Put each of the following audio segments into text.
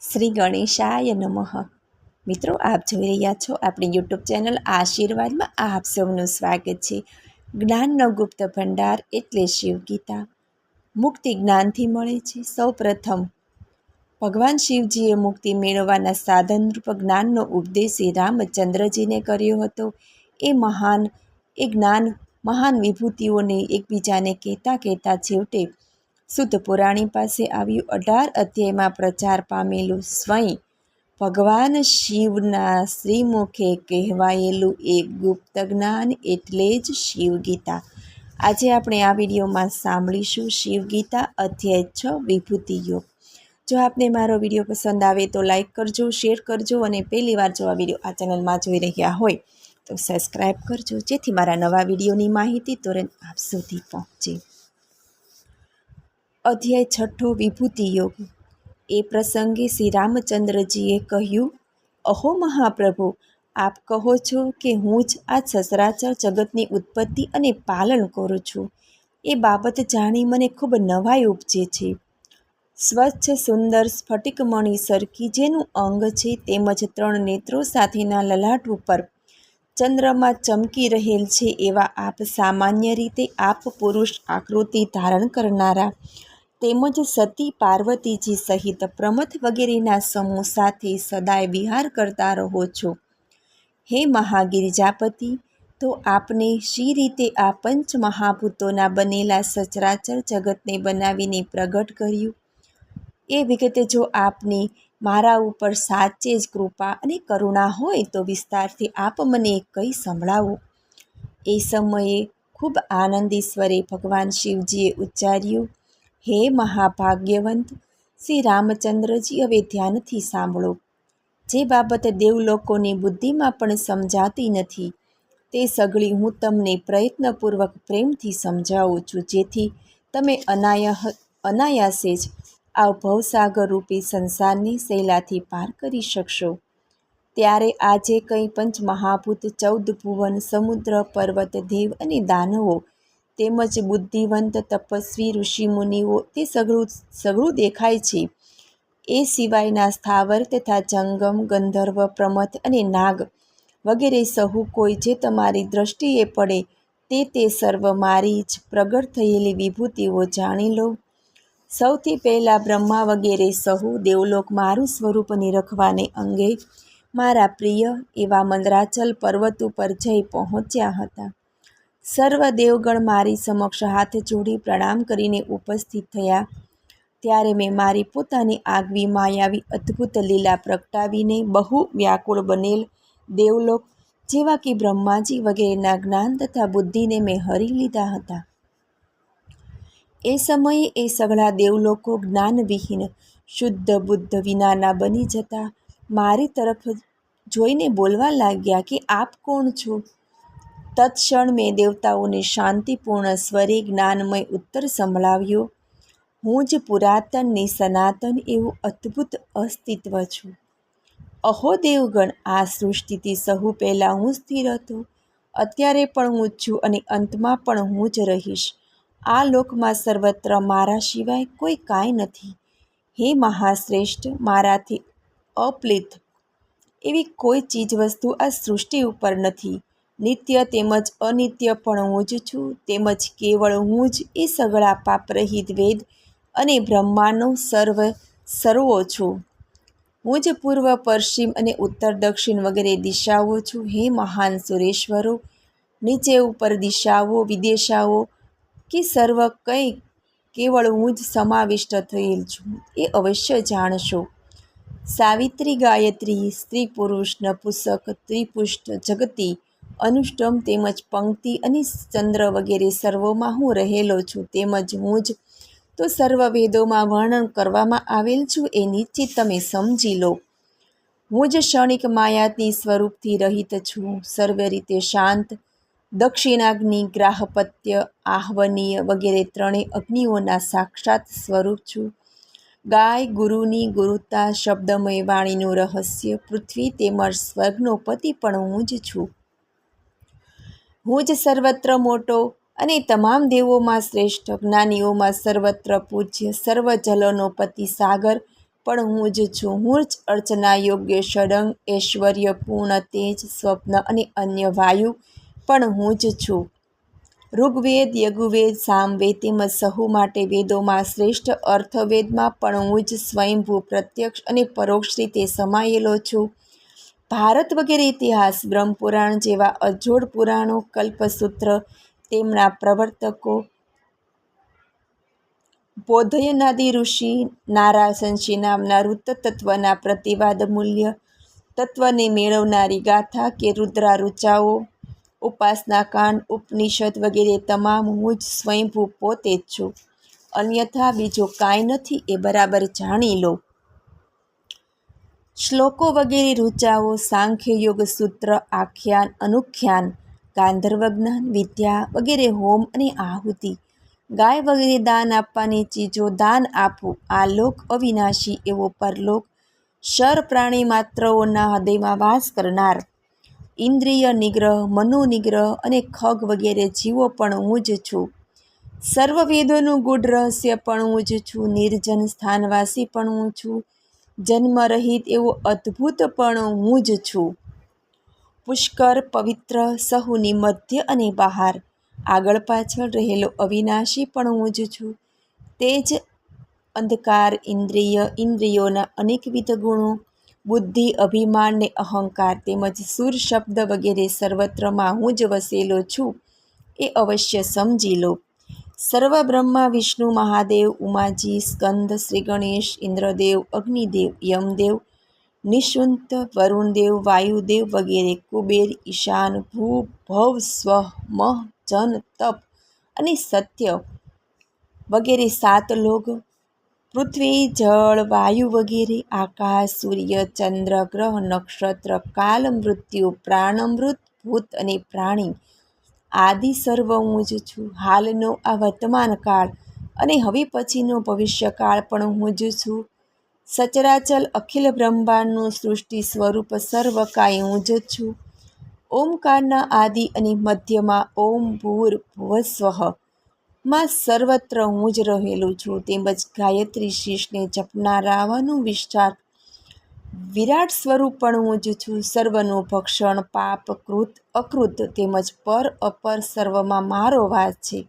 શ્રી ગણેશાય નમઃ. મિત્રો, આપ જોઈ રહ્યા છો આપણી યુટ્યુબ ચેનલ આશીર્વાદમાં આપ સૌનું સ્વાગત છે. જ્ઞાનનો ગુપ્ત ભંડાર એટલે શિવગીતા મુક્તિ જ્ઞાનથી મળે છે સૌ પ્રથમ. ભગવાન શિવજીએ મુક્તિ મેળવવાના સાધનરૂપ જ્ઞાનનો ઉપદેશ રામચંદ્રજીને કર્યો હતો. એ મહાન, એ જ્ઞાન, મહાન વિભૂતિઓને એકબીજાને કહેતા કહેતા છેવટે શુદ્ધ પુરાણી પાસે આવ્યું અઢાર અધ્યાયમાં પ્રચાર પામેલું સ્વયં ભગવાન શિવના શ્રીમુખે કહેવાયેલું એક ગુપ્ત જ્ઞાન એટલે જ શિવગીતા. આજે આપણે આ વિડીયોમાં સાંભળીશું શિવગીતા અધ્યાય છ વિભૂતિ યોગ જો આપને મારો વીડિયો પસંદ આવે તો લાઈક કરજો, શેર કરજો અને પહેલી વાર જો આ વીડિયો આ ચેનલમાં જોઈ રહ્યા હોય તો સબસ્ક્રાઈબ કરજો. જેથી મારા નવા વિડીયોની માહિતી તુરંત આપ સુધી પહોંચે. અધ્યાય છઠ્ઠો વિભૂતિ યોગ. એ પ્રસંગે શ્રી રામચંદ્રજીએ કહ્યું, અહો મહાપ્રભુ, આપ કહો છો કે હું જ આ સસરાચર જગતની ઉત્પત્તિ અને પાલન કરું છું. એ બાબત જાણી મને ખૂબ નવાઈ ઉપજે છે. સ્વચ્છ, સુંદર, સ્ફટિકમણી સરખી જેનું અંગ છે તેમજ ત્રણ નેત્રો સાથેના લલાટ ઉપર ચંદ્રમાં ચમકી રહેલ છે એવા આપ સામાન્ય રીતે આપ પુરુષ આકૃતિ ધારણ કરનારા તેમજ સતી પાર્વતીજી સહિત પ્રમથ વગેરેના સમૂહ સાથે સદાય વિહાર કરતા રહો છો. હે મહાગિરિજાપતિ, તો આપને શી રીતે આ પંચ મહાભૂતોના બનેલા સચરાચર જગતને બનાવીને પ્રગટ કર્યું? એ વિગતે જો આપની મારા ઉપર સાચે જ કૃપા અને કરુણા હોય તો વિસ્તારથી આપ મને કહી સંભળાવો. એ સમયે ખૂબ આનંદી સ્વરે ભગવાન શિવજીએ ઉચ્ચાર્યું હે મહાભાગ્યવંત, શ્રી રામચંદ્રજી, હવે ધ્યાનથી સાંભળો. જે બાબત દેવલોકોની બુદ્ધિમાં પણ સમજાતી નથી, તે સગળી હું તમને પ્રયત્નપૂર્વક પ્રેમથી સમજાવું છું, જેથી તમે અનાયા અનાયાસે જ આ ભવસાગર રૂપી સંસારની સહેલાથી પાર કરી શકશો. ત્યારે આજે કંઈ પંચ મહાભૂત ચૌદ ભુવન સમુદ્ર પર્વત, દેવ અને દાનવો તેમજ બુદ્ધિવંત તપસ્વી ઋષિમુનિઓ તે સઘળું સઘળું દેખાય છે. એ સિવાયના સ્થાવર તથા જંગમ, ગંધર્વ, પ્રમથ અને નાગ વગેરે સહુ કોઈ જે તમારી દ્રષ્ટિએ પડે તે તે સર્વ મારી જ પ્રગટ થયેલી વિભૂતિઓ જાણી લો. સૌથી પહેલાં બ્રહ્મા વગેરે સહુ દેવલોક મારું સ્વરૂપ નિરખવાને અંગે મારા પ્રિય એવા મંદરાચલ પર્વત ઉપર જઈ પહોંચ્યા હતા. સર્વ દેવગણ મારી સમક્ષ હાથ જોડી પ્રણામ કરીને ઉપસ્થિત થયા. ત્યારે મેં મારી પોતાની આગવી માયાવી અદ્ભુત લીલા પ્રગટાવીને બહુ વ્યાકુળ બનેલ દેવલોક જેવા કે બ્રહ્માજી વગેરેના જ્ઞાન તથા બુદ્ધિને મેં હરી લીધા હતા. એ સમયે એ સઘળા દેવલોકો જ્ઞાનવિહીન, શુદ્ધ બુદ્ધ વિનાના બની જતા મારી તરફ જોઈને બોલવા લાગ્યા કે, આપ કોણ છો? તત્ક્ષણ મેં દેવતાઓને શાંતિપૂર્ણ સ્વરે જ્ઞાનમય ઉત્તર સંભળાવ્યો. હું જ પુરાતન ને સનાતન એવું અદ્ભુત અસ્તિત્વ છું. અહો દેવગણ, આ સૃષ્ટિથી સહુ પહેલાં હું સ્થિર હતો. અત્યારે પણ હું જ છું અને અંતમાં પણ હું જ રહીશ. આ લોકમાં સર્વત્ર મારા સિવાય કોઈ કાંઈ નથી. હે મહાશ્રેષ્ઠ, મારાથી અપ્લિત. એવી કોઈ ચીજવસ્તુ આ સૃષ્ટિ ઉપર નથી. નિત્ય તેમજ અનિત્ય પણ હું જ છું. તેમજ કેવળ હું જ એ સગળા પાપરહિત વેદ અને બ્રહ્માનો સર્વ સર્વો છું. હું જ પૂર્વ, પશ્ચિમ અને ઉત્તર, દક્ષિણ વગેરે દિશાઓ છું. હે મહાન સુરેશ્વરો, નીચે ઉપર દિશાઓ, વિદેશાઓ કે સર્વ કંઈ કેવળ હું જ સમાવિષ્ટ થયેલ છું એ અવશ્ય જાણશો. સાવિત્રી ગાયત્રી, સ્ત્રી પુરુષ, નપુસક, ત્રિપુષ્ટ, જગતી અનુષ્ટમ તેમજ પંક્તિ અને ચંદ્ર વગેરે સર્વોમાં હું રહેલો છું. તેમજ હું જ તો સર્વ વેદોમાં વર્ણન કરવામાં આવેલ છું એ નિશ્ચિત તમે સમજી લો. હું જ ક્ષણિક માયાની સ્વરૂપથી રહિત છું. સર્વ રીતે શાંત, દક્ષિણાગ્નિ, ગ્રાહપત્ય, આહ્વનીય વગેરે ત્રણેય અગ્નિઓના સાક્ષાત સ્વરૂપ છું. ગાય, ગુરુની ગુરુતા, શબ્દમય વાણીનું રહસ્ય, પૃથ્વી તેમજ સ્વર્ગનો પતિ પણ હું જ છું. હું જ સર્વત્ર મોટો અને તમામ દેવોમાં શ્રેષ્ઠ. જ્ઞાનીઓમાં સર્વત્ર પૂજ્ય, સર્વ જલોનો પતિ સાગર. પણ હું જ છું, હું જ અર્ચના યોગ્ય, ષડંગ, ઐશ્વર્ય, પૂર્ણ, તેજ, સ્વપ્ન અને અન્ય વાયુ. પણ હું જ છું. ઋગ્વેદ યગુવેદ સામવેદ તેમજ સહુ માટે વેદોમાં શ્રેષ્ઠ અર્થવેદમાં પણ હું જ સ્વયંભૂ, પ્રત્યક્ષ અને પરોક્ષ રીતે સમાયેલો છું. ભારત વગેરે ઇતિહાસ બ્રહ્મપુરાણ જેવા અજોડ પુરાણો, કલ્પસૂત્ર, તેમના પ્રવર્તકો, બોધયનાદિ ઋષિ નારાશંસિ નામના ઋતતત્વના પ્રતિવાદ મૂલ્ય, તત્વને મેળવનારી ગાથા કે રુદ્રા ઋચાઓ ઉપાસનાકાંડ ઉપનિષદ વગેરે તમામ હું જ સ્વયંભૂ પોતે જ છું. અન્યથા બીજો કાંઈ નથી, એ બરાબર જાણી લો. શ્લોકો વગેરે ઋચાઓ સાંખ્યયોગ સૂત્ર, આખ્યાન, અનુખ્યાન ગાંધર્વ જ્ઞાન વિદ્યા વગેરે હોમ અને આહુતિ. ગાય વગેરે દાન આપવાની ચીજો દાન આપવું, આ લોક અવિનાશી એવો પરલોક શર પ્રાણી માત્રઓના હૃદયમાં વાસ કરનાર. ઇન્દ્રિય નિગ્રહ, મનો નિગ્રહ અને ખગ વગેરે જીવો પણ હું જ છું. સર્વ વેદોનું ગૂઢ રહસ્ય પણ હું જ છું. નિર્જન સ્થાનવાસી પણ હું છું. જન્મરહિત એવો અદ્ભુત પણ હું જ છું. પુષ્કર પવિત્ર સહુની મધ્ય અને બહાર. આગળ પાછળ રહેલો અવિનાશી પણ હું જ છું. તે જ અંધકાર ઇન્દ્રિય, ઇન્દ્રિયોના અનેકવિધ ગુણો, બુદ્ધિ, અભિમાન ને અહંકાર તેમજ સુર શબ્દ વગેરે સર્વત્રમાં હું જ વસેલો છું. એ અવશ્ય સમજી લો. સર્વ બ્રહ્મા વિષ્ણુ, મહાદેવ, ઉમાજી, સ્કંદ, શ્રી ગણેશ, ઇન્દ્રદેવ, અગ્નિદેવ, યમદેવ નિશુંત વરુણદેવ, વાયુદેવ વગેરે, કુબેર, ઈશાન, ભૂ, ભવ, સ્વ, મહ, જન, તપ અને સત્ય વગેરે સાત લોક, પૃથ્વી, જળ, વાયુ વગેરે, આકાશ, સૂર્ય, ચંદ્ર, ગ્રહ, નક્ષત્ર, કાલ, મૃત્યુ પ્રાણમૃત ભૂત અને પ્રાણી આદિ સર્વ હું જ છું. હાલનો આ વર્તમાન કાળ અને હવે પછીનો ભવિષ્યકાળ પણ હું જ છું. સચરાચલ અખિલ બ્રહ્માંડનું સૃષ્ટિ સ્વરૂપ સર્વ કાંઈ હું જ છું. ઓમકારના આદિ અને મધ્યમાં ઓમ ભૂર ભુવસ્વમાં સર્વત્ર હું જ રહેલું છું. તેમજ ગાયત્રી શીશને જપનારાવાનું વિસ્તાર વિરાટ સ્વરૂપ પણ હું જ છું. સર્વનું ભક્ષણ પાપ કૃત અકૃત તેમજ પર અપર સર્વમાં મારો વાસ છે.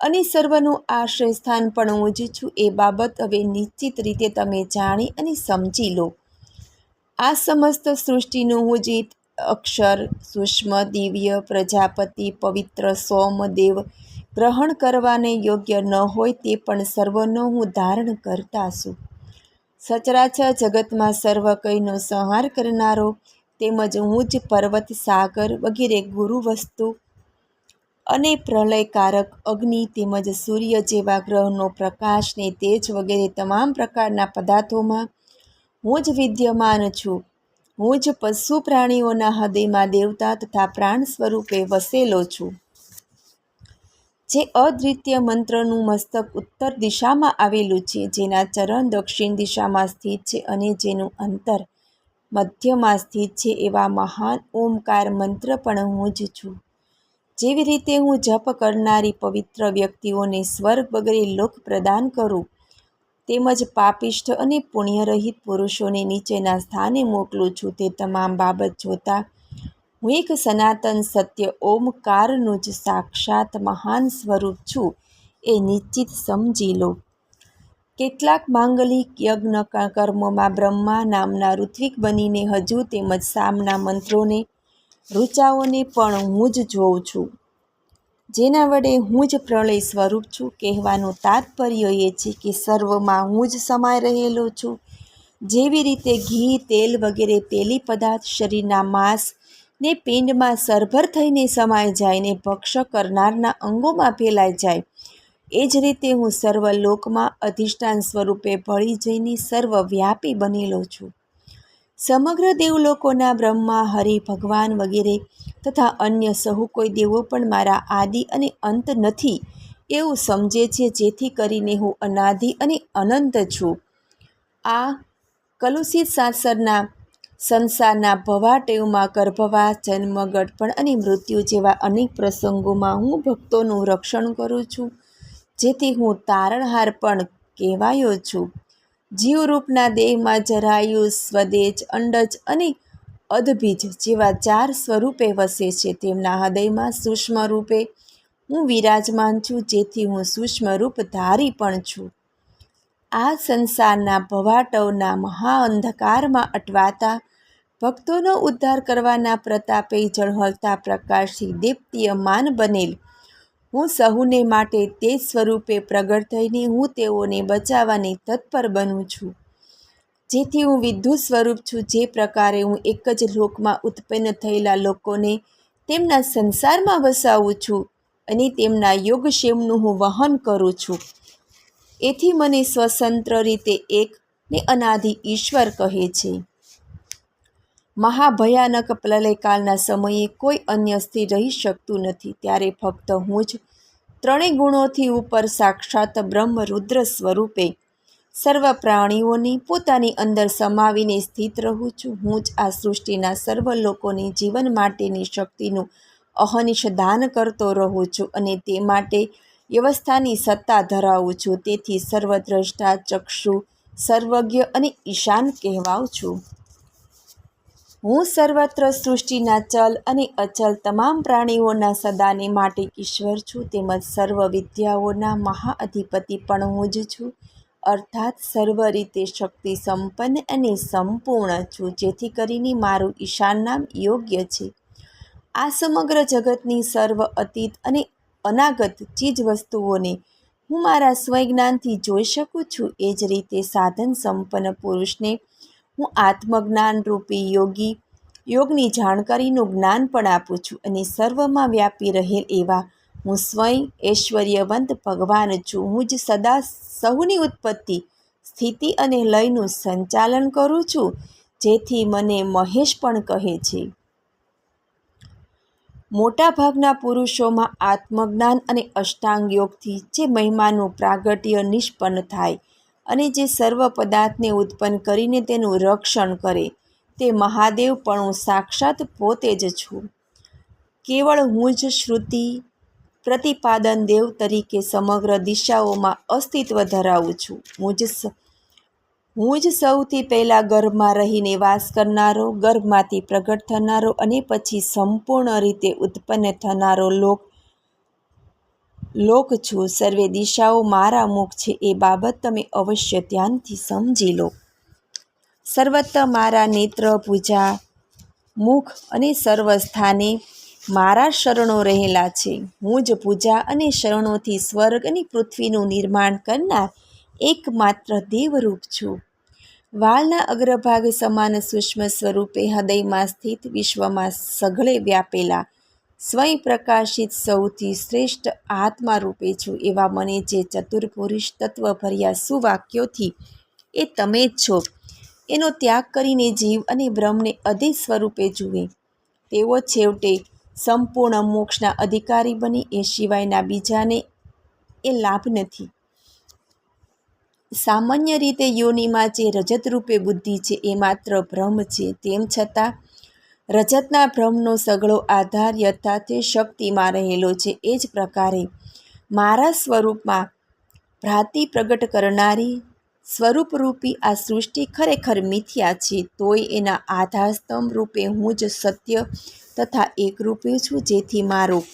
અને સર્વનું આશ્રય સ્થાન પણ હું જ છું. એ બાબત હવે નિશ્ચિત રીતે તમે જાણી અને સમજી લો. આ સમસ્ત સૃષ્ટિનું હું જે અક્ષર, સૂક્ષ્મ, દિવ્ય, પ્રજાપતિ, પવિત્ર, સોમ, દેવ ગ્રહણ કરવાને યોગ્ય ન હોય તે પણ સર્વનો હું ધારણ કરતા છું. સચરાચર જગતમાં સર્વ કંઈનો સંહાર કરનારો તેમજ જ પર્વત, સાગર વગેરે ગુરુ વસ્તુ અને પ્રલયકારક અગ્નિ તેમજ સૂર્ય જેવા ગ્રહનો પ્રકાશ ને તેજ વગેરે તમામ પ્રકારના પદાર્થોમાં હું જ વિદ્યમાન છું. હું જ પશુ પ્રાણીઓના હૃદયમાં દેવતા તથા પ્રાણ સ્વરૂપે વસેલો છું. જે અદ્વિતીય મંત્રનું મસ્તક ઉત્તર દિશામાં આવેલું છે, જેના ચરણ દક્ષિણ દિશામાં સ્થિત છે અને જેનું અંતર મધ્યમાં સ્થિત છે એવા મહાન ઓમકાર મંત્ર પણ હું જ છું. જેવી રીતે હું જપ કરનારી પવિત્ર વ્યક્તિઓને સ્વર્ગ વગેરે લોક પ્રદાન કરું, તેમજ પાપિષ્ઠ અને પુણ્યરહિત પુરુષોને નીચેના સ્થાને મોકલું છું, તે તમામ બાબત જોતા હું એક સનાતન સત્ય ઓમકારનું જ સાક્ષાત મહાન સ્વરૂપ છું, એ નિશ્ચિત સમજી લો. કેટલાક માંગલિક યજ્ઞ કર્મોમાં બ્રહ્મા નામના ઋત્વિક બનીને હજુ તેમજ સામના મંત્રોને, ઋચાઓને પણ હું જ જોઉં છું. જેના વડે હું જ પ્રલય સ્વરૂપ છું, કહેવાનું તાત્પર્ય એ છે કે સર્વમાં હું જ સમાઈ રહેલો છું. જેવી રીતે ઘી, તેલ વગેરે તેલી પદાર્થ શરીરના માંસ ને પિંડમાં સરભર થઈને સમાઈ જાય ને ભક્ષ કરનારના અંગોમાં ફેલાઈ જાય. એ જ રીતે હું સર્વ લોકમાં અધિષ્ઠાન સ્વરૂપે ભળી જઈને સર્વવ્યાપી બનેલો છું. સમગ્ર દેવલોકોના બ્રહ્મા, હરિ, ભગવાન વગેરે તથા અન્ય સહુ કોઈ દેવો પણ મારા આદિ અને અંત નથી એવું સમજે છે જેથી કરીને હું અનાદિ અને અનંત છું. આ કલુષિત સાસરના સંસારના ભવાટેવમાં ગર્ભવાસ જન્મ, ગડપણ અને મૃત્યુ જેવા અનેક પ્રસંગોમાં હું ભક્તોનું રક્ષણ કરું છું. જેથી હું તારણહાર પણ કહેવાયો છું. જીવરૂપના દેહમાં જરાયુ સ્વદેજ, અંડજ અને અદભીજ જેવા ચાર સ્વરૂપે વસે છે. તેમના હૃદયમાં સૂક્ષ્મ રૂપે હું વિરાજમાન છું, જેથી હું સૂક્ષ્મ રૂપ ધારી પણ છું. આ સંસારના ભવાટવના મહાઅંધકારમાં અટવાતા ભક્તોનો ઉદ્ધાર કરવાના પ્રતાપે ઝળહળતા પ્રકાશથી દીપ્તિયમાન બનેલ. હું સહુને માટે તે સ્વરૂપે પ્રગટ થઈને હું તેઓને બચાવવાની તત્પર બનું છું. જેથી હું વિદ્યુત સ્વરૂપ છું, જે પ્રકારે હું એક જ લોકમાં ઉત્પન્ન થયેલા લોકોને તેમના સંસારમાં વસાવું છું અને તેમના યોગક્ષેમનું હું વહન કરું છું. એથી મને સ્વતંત્ર રીતે એક ને અનાદિ ઈશ્વર કહે છે. મહાભયાનક પ્રલયકાળના સમયે કોઈ અન્ય સ્થિર રહી શકતું નથી, ત્યારે ફક્ત હું જ ત્રણેય ગુણોથી ઉપર સાક્ષાત બ્રહ્મ રુદ્ર સ્વરૂપે સર્વ પ્રાણીઓની પોતાની અંદર સમાવીને સ્થિત રહું છું. હું જ આ સૃષ્ટિના સર્વ લોકોની જીવન માટેની શક્તિનું અહનિશ દાન કરતો રહું છું અને તે માટે વ્યવસ્થાની સત્તા ધરાવું છું. તેથી સર્વદ્રષ્ટા, ચક્ષુ, સર્વજ્ઞ અને ઈશાન કહેવાઉં છું. હું સર્વત્ર સૃષ્ટિના ચલ અને અચલ તમામ પ્રાણીઓના સદાને માટે ઈશ્વર છું. તેમજ સર્વ વિદ્યાઓના મહાઅધિપતિ પણ હું જ છું. અર્થાત સર્વ રીતે શક્તિ સંપન્ન અને સંપૂર્ણ છું, જેથી કરીને મારું ઈશાન નામ યોગ્ય છે. આ સમગ્ર જગતની સર્વ અતીત અને અનાગત ચીજવસ્તુઓને હું મારા સ્વજ્ઞાનથી જોઈ શકું છું. એ જ રીતે સાધન સંપન્ન પુરુષને હું આત્મજ્ઞાન રૂપી યોગી યોગની જાણકારીનું જ્ઞાન પણ આપું છું અને સર્વમાં વ્યાપી રહેલ એવા હું સ્વયં ઐશ્વર્યવંત ભગવાન છું. હું જ સદા સહુની ઉત્પત્તિ, સ્થિતિ અને લયનું સંચાલન કરું છું, જેથી મને મહેશ પણ કહે છે. મોટાભાગના પુરુષોમાં આત્મજ્ઞાન અને અષ્ટાંગ યોગથી જે મહિમાનું પ્રાગટ્ય નિષ્પન્ન થાય અને જે સર્વ પદાર્થને ઉત્પન્ન કરીને તેનું રક્ષણ કરે, તે મહાદેવ પણ હું સાક્ષાત પોતે જ છું. કેવળ હું જ શ્રુતિ, પ્રતિપાદન દેવ તરીકે સમગ્ર દિશાઓમાં અસ્તિત્વ ધરાવું છું. હું જ હું જ સૌથી પહેલાં ગર્ભમાં રહીને વાસ કરનારો, ગર્ભમાંથી પ્રગટ થનારો અને પછી સંપૂર્ણ રીતે ઉત્પન્ન થનારો લોક લોક છું. સર્વે દિશાઓ મારા મુખ છે. એ બાબત તમે અવશ્ય ધ્યાનથી સમજી લો. સર્વત્ર મારા નેત્ર પૂજા મુખ અને સર્વ સ્થાને મારા શરણો રહેલા છે. હું જ પૂજા અને શરણોથી સ્વર્ગ અને પૃથ્વીનું નિર્માણ કરનાર એકમાત્ર દેવરૂપ છું. વાળના અગ્રભાગ સમાન સૂક્ષ્મ સ્વરૂપે હૃદયમાં સ્થિત વિશ્વમાં સઘળે વ્યાપેલા સ્વયં પ્રકાશિત સૌથી શ્રેષ્ઠ આત્મા રૂપે છું એવા મને જે ચતુર્પુરુષ તત્વ ભર્યા સુવાક્યોથી એ તમે જ છો. એનો ત્યાગ કરીને જીવ અને બ્રહ્મને અધિ સ્વરૂપે જુએ. તેઓ છેવટે સંપૂર્ણ મોક્ષના અધિકારી બની એ સિવાયના બીજાને એ લાભ નથી. સામાન્ય રીતે યોનિમાં જે રજતરૂપે બુદ્ધિ છે એ માત્ર ભ્રમ છે. તેમ છતાં, રજતના ભ્રમનો સગળો આધાર યથાર્થ શક્તિમાં રહેલો છે. એ જ પ્રકારે, મારા સ્વરૂપમાં ભ્રાતિ પ્રગટ કરનારી સ્વરૂપરૂપી આ સૃષ્ટિ ખરેખર મિથ્યા છે, તોય એના આધારસ્તંભ રૂપે હું જ સત્ય તથા એકરૂપે છું, જેથી મારો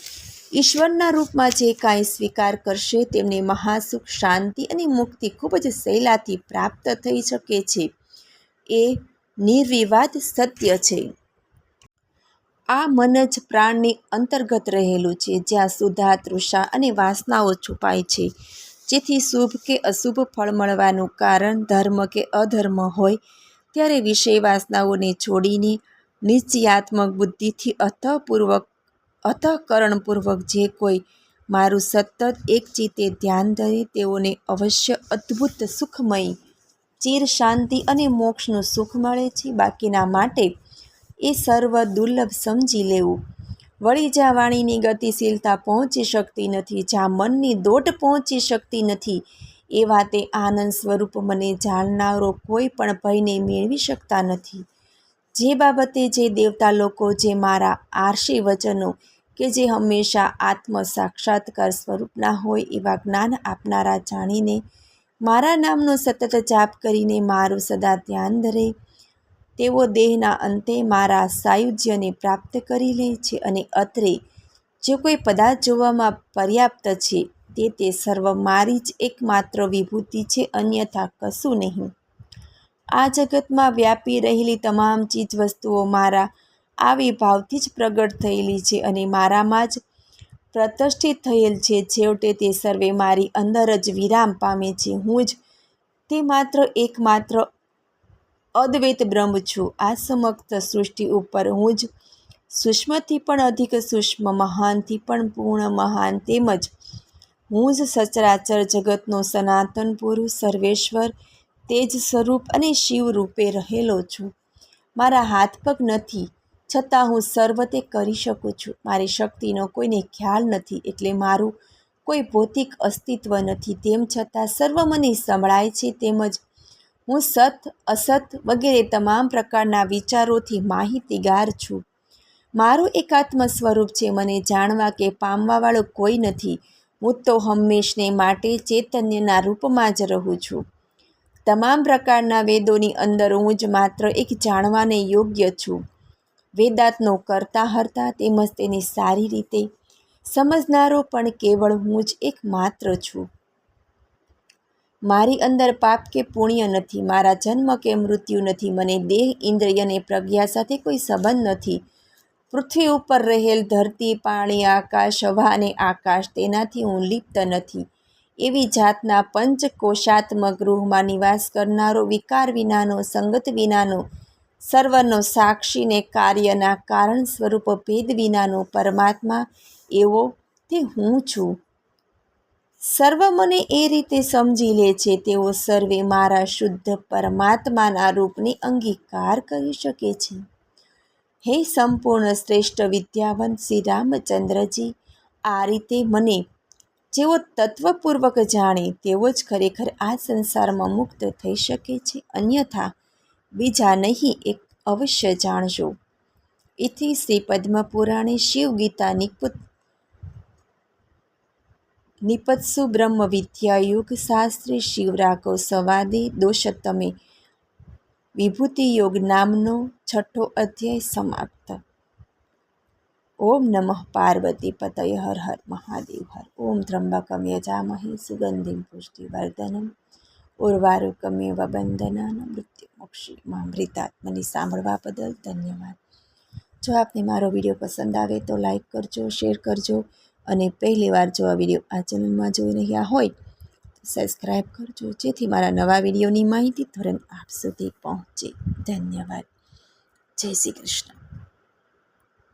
ઈશ્વરના રૂપમાં જે કાંઈ સ્વીકાર કરશે, તેમને મહાસુખ, શાંતિ અને મુક્તિ ખૂબ જ સહેલાથી પ્રાપ્ત થઈ શકે છે. એ નિર્વિવાદ સત્ય છે. આ મન જ પ્રાણની અંતર્ગત રહેલું છે, જ્યાં સુધા, તૃષા અને વાસનાઓ છુપાય છે. જેથી શુભ કે અશુભ ફળ મળવાનું કારણ ધર્મ કે અધર્મ હોય, ત્યારે વિષય વાસનાઓને છોડીને નિશ્ચયાત્મક બુદ્ધિથી અથપૂર્વક અથકરણપૂર્વક જે કોઈ મારું સતત એક ચિત્તે ધ્યાન ધરે તેઓને અવશ્ય અદ્ભુત સુખમય ચિર શાંતિ અને મોક્ષનું સુખ મળે છે. બાકીના માટે એ સર્વ દુર્લભ સમજી લેવું. વળી જ્યાં વાણીની ગતિશીલતા પહોંચી શકતી નથી, જ્યાં મનની દોટ પહોંચી શકતી નથી, એવા તે આનંદ સ્વરૂપ મને જાણનારો કોઈ પણ ભયને મેળવી શકતા નથી. જે બાબતે જે દેવતા લોકો જે મારા આરશી વચનો કે જે હંમેશા આત્મ સાક્ષાત્કાર સ્વરૂપના હોય એવા જ્ઞાન આપનારા જાણીને મારા નામનો સતત જાપ કરીને મારું સદા ધ્યાન ધરે. તેઓ દેહના અંતે મારા સાયુજ્યને પ્રાપ્ત કરી લે છે અને અત્રે જે કોઈ પદાર્થ જોવામાં પર્યાપ્ત છે તે તે સર્વ મારી જ એકમાત્ર વિભૂતિ છે, અન્યથા કશું નહીં. આ જગતમાં વ્યાપી રહેલી તમામ ચીજવસ્તુઓ મારા આવિર્ભાવથી જ પ્રગટ થયેલી છે અને મારામાં જ પ્રતિષ્ઠિત થયેલ છે. છેવટે તે સર્વે મારી અંદર જ વિરામ પામે છે. હું જ તે માત્ર એકમાત્ર અદ્વૈત બ્રહ્મ છું. આ સમગ્ર સૃષ્ટિ ઉપર હું જ સૂક્ષ્મથી પણ અધિક સૂક્ષ્મ, મહાનથી પણ પૂર્ણ, મહાન તેમજ હું જ સચરાચર જગતનો સનાતન પુરુષ, સર્વેશ્વર, તેજ સ્વરૂપ અને શિવ રૂપે રહેલો છું. મારા હાથ પગ નથી. છતાં હું સર્વ તે કરી શકું છું. મારી શક્તિનો કોઈને ખ્યાલ નથી એટલે મારું કોઈ ભૌતિક અસ્તિત્વ નથી. તેમ છતાં સર્વ મને સંભળાય છે તેમજ હું સત, અસત વગેરે તમામ પ્રકારના વિચારોથી માહિતીગાર છું. મારું એકાત્મ સ્વરૂપ છે. મને જાણવા કે પામવાવાળો કોઈ નથી. હું તો હંમેશને માટે ચૈતન્યના રૂપમાં જ રહું છું. તમામ પ્રકારના વેદોની અંદર હું જ માત્ર એક જાણવાને યોગ્ય છું. વેદાંતનો કરતા હરતા તેમજ તેને સારી રીતે સમજનારો પણ કેવળ હું જ એક માત્ર છું. મારી અંદર પાપ કે પુણ્ય નથી, મારા જન્મ કે મૃત્યુ નથી, મને દેહ, ઇન્દ્રિય અને પ્રજ્ઞા સાથે કોઈ સંબંધ નથી. પૃથ્વી ઉપર રહેલ ધરતી, પાણી, આકાશ, હવા અને આકાશ તેનાથી હું લિપ્ત નથી. એવી જાતના પંચકોશાત્મક ગૃહમાં નિવાસ કરનારો વિકાર વિનાનો, સંગત વિનાનો સર્વનો સાક્ષીને કાર્યના કારણ સ્વરૂપ ભેદ વિનાનો પરમાત્મા એવો તે હું છું. સર્વ મને એ રીતે સમજી લે છે, તેઓ સર્વે મારા શુદ્ધ પરમાત્માના રૂપને અંગીકાર કરી શકે છે. હે સંપૂર્ણ શ્રેષ્ઠ વિદ્યાવંત શ્રી રામચંદ્રજી, આ રીતે મને જેઓ તત્વપૂર્વક જાણે તેઓ જ ખરેખર આ સંસારમાં મુક્ત થઈ શકે છે. અન્યથા બીજા નહીં, એક અવશ્ય જાણજો. એથી શ્રી પદ્મપુરાણે શિવગીતા નિપુત, નિપત્સુ બ્રહ્મ વિદ્યાયુગ શાસ્ત્રી શિવરાકો સંવાદે દોષતમે વિભૂતિ યોગ નામનો છઠ્ઠો અધ્યાય સમાપ્ત. ઓમ નમઃ પાર્વતી પતય હર હર મહાદેવ હર. ઓમ ત્રંબકમ યજામહે સુગંધિમ પુષ્ટિવર્ધનમ. ઉર્વારુકમેવ બંધનાન મૃત્યુ મોક્ષી મામૃતાત્મની સાંભળવા બદલ ધન્યવાદ જો આપને મારો વીડિયો પસંદ આવે તો લાઈક કરજો, શેર કરજો અને પહેલી વાર જો આ વીડિયો આ ચેનલમાં જોઈ રહ્યા હોય તો સબસ્ક્રાઈબ કરજો, જેથી મારા નવા વિડીયોની માહિતી ધોરણ આપ સુધી પહોંચે. ધન્યવાદ. જય શ્રી કૃષ્ણ.